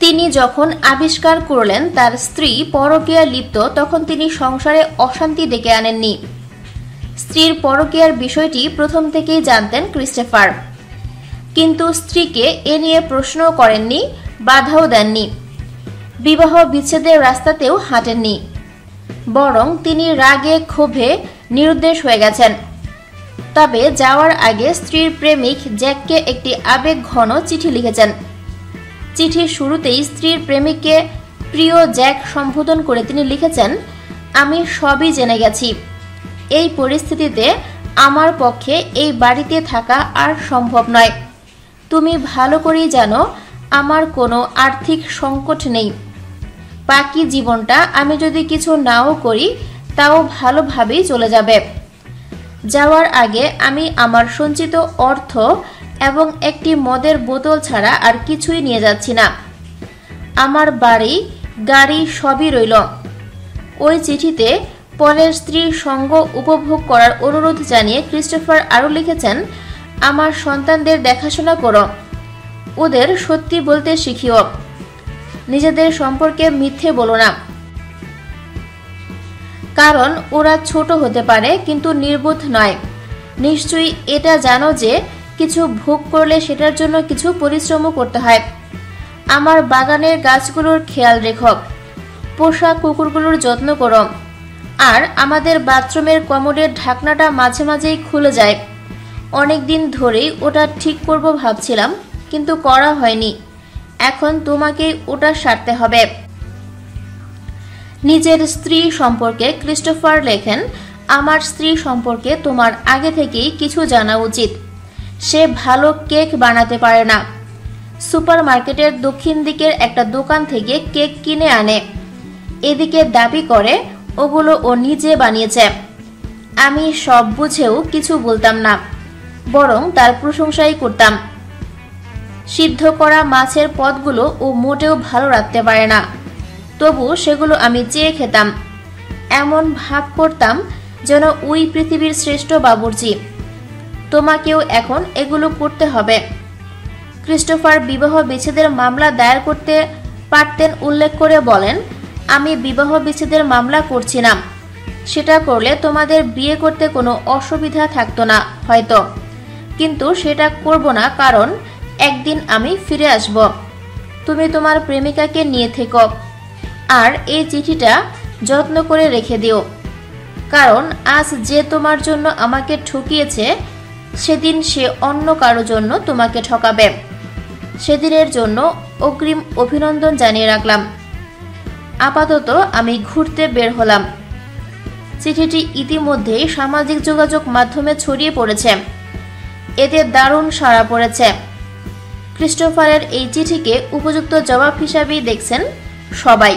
তিনি যখন আবিষ্কার করলেন, তার স্ত্রী পরকীয়া লিপ্ত, তখন তিনি সংসারে অশান্তি ডেকে আনেননি। স্ত্রীর পরকীয়ার বিষয়টি প্রথম থেকেই জানতেন ক্রিস্টেফার। কিন্তু স্ত্রীকে এ নিয়ে প্রশ্নও করেননি, বাধাও দেননি। বিবাহ বিচ্ছেদের রাস্তাতেও হাঁটেননি। বরং তিনি রাগে ক্ষোভে নিরুদ্দেশ হয়ে গেছেন। তবে যাওয়ার আগে স্ত্রীর প্রেমিক জ্যাককে একটি আবেগ ঘন চিঠি লিখেছেন। চিঠির শুরুতেই স্ত্রীর প্রেমিককে প্রিয় জ্যাক সম্বোধন করে তিনি লিখেছেন, আমি সবই জেনে গেছি। এই পরিস্থিতিতে আমার পক্ষে এই বাড়িতে থাকা আর সম্ভব নয়। তুমি ভালো করেই জানো, আমার কোনো আর্থিক সংকট নেই। বাকি জীবনটা আমি যদি কিছু নাও করি, তাও ভালোভাবেই চলে যাবে। যাওয়ার আগে আমি আমার সঞ্চিত অর্থ এবং একটি মদের বোতল ছাড়া আর কিছুই নিয়ে যাচ্ছি না। আমার বাড়ি, গাড়ি সবই রইল। ওই চিঠিতে পলের স্ত্রীর সঙ্গ উপভোগ করার অনুরোধ জানিয়ে ক্রিস্টোফার আরও লিখেছেন, আমার সন্তানদের দেখাশোনা করো। ওদের সত্যি বলতে শিখিও। নিজেদের সম্পর্কে মিথ্যে বলো না। কারণ ওরা ছোট হতে পারে, কিন্তু নির্বোধ নয়। নিশ্চয়ই এটা জানো যে, কিছু ভোগ করলে সেটার জন্য কিছু পরিশ্রমও করতে হয়। আমার বাগানের গাছগুলোর খেয়াল রেখো। পোষা কুকুরগুলোর যত্ন করো। আর আমাদের বাথরুমের কমোডের ঢাকনাটা মাঝে মাঝেই খুলে যায়। অনেক দিন ধরেই ওটা ঠিক করব ভাবছিলাম, কিন্তু করা হয়নি। এখন তোমাকে ওটা সারতে হবে। নিজের স্ত্রী সম্পর্কে ক্রিস্টোফার লেখেন, আমার স্ত্রী সম্পর্কে তোমার আগে থেকেই কিছু জানা উচিত। সে ভালো কেক বানাতে পারে না। সুপার মার্কেটের দক্ষিণ দিকের একটা দোকান থেকে কেক কিনে আনে। এদিকে দাবি করে, ওগুলো ও নিজে বানিয়েছে। আমি সব বুঝেও কিছু বলতাম না, বরং তার প্রশংসাই করতাম। সিদ্ধ করা মাছের পদগুলো ও মোটেও ভালো রাখতে পারে না। তবু সেগুলো আমি চেয়ে খেতাম। এমন ভাব করতাম যেন ওই পৃথিবীর শ্রেষ্ঠ বাবুর্চি। তোমাকেও এখন এগুলো করতে হবে। ক্রিস্টোফার বিবাহ বিচ্ছেদের মামলা দায়ের করতে পারতেন উল্লেখ করে বলেন, আমি বিবাহ বিচ্ছেদের মামলা করছি না। সেটা করলে তোমাদের বিয়ে করতে কোনো অসুবিধা থাকতো না, হয়তো। কিন্তু সেটা করব না কারণ একদিন আমি ফিরে আসব। তুমি তোমার প্রেমিকাকে নিয়ে থেকো। আর এই চিঠিটা যত্ন করে রেখে দিও। কারণ আজ যে তোমার জন্য আমাকে ঠকিয়েছে, সেদিন সে অন্য কারও জন্য তোমাকে ঠকাবে। সেদিনের জন্য অগ্রিম অভিনন্দন জানিয়ে রাখলাম। আপাতত আমি ঘুরতে বের হলাম। চিঠিটি ইতিমধ্যেই সামাজিক যোগাযোগ মাধ্যমে ছড়িয়ে পড়েছে। এতে দারুণ সাড়া পড়েছে। ক্রিস্টোফারের এই চিঠিকে উপযুক্ত জবাব হিসাবেই দেখছেন সবাই।